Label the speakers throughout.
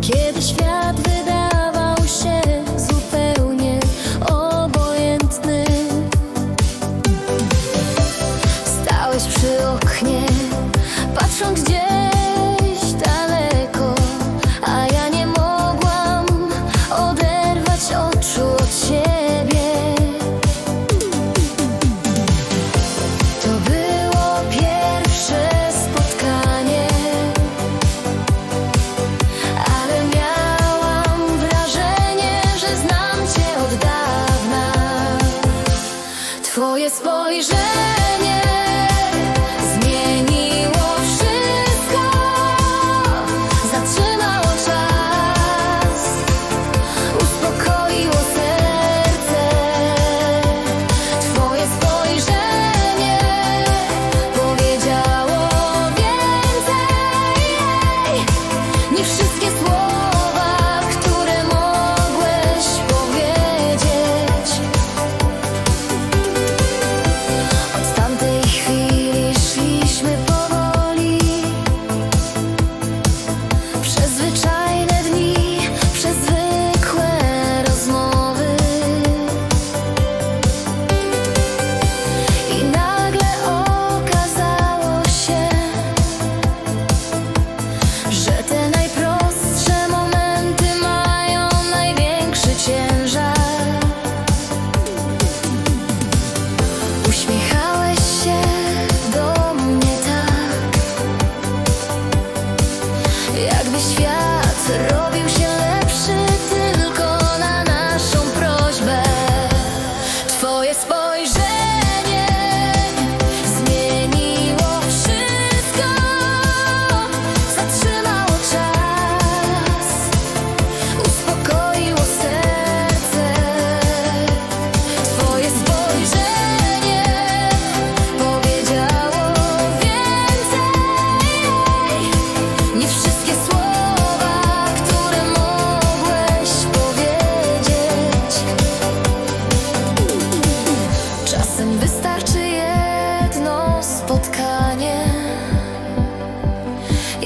Speaker 1: Kiedy świat wydawał się zupełnie obojętny Stałeś przy oknie, patrząc gdzieś daleko A ja nie mogłam odejść. Spojrzenie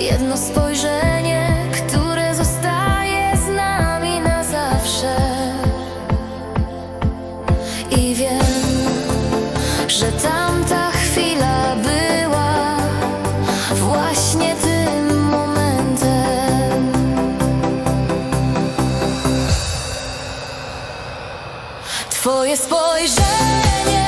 Speaker 1: jedno spojrzenie, które zostaje z nami na zawsze. I wiem, że tamta chwila była właśnie tym momentem. Twoje spojrzenie.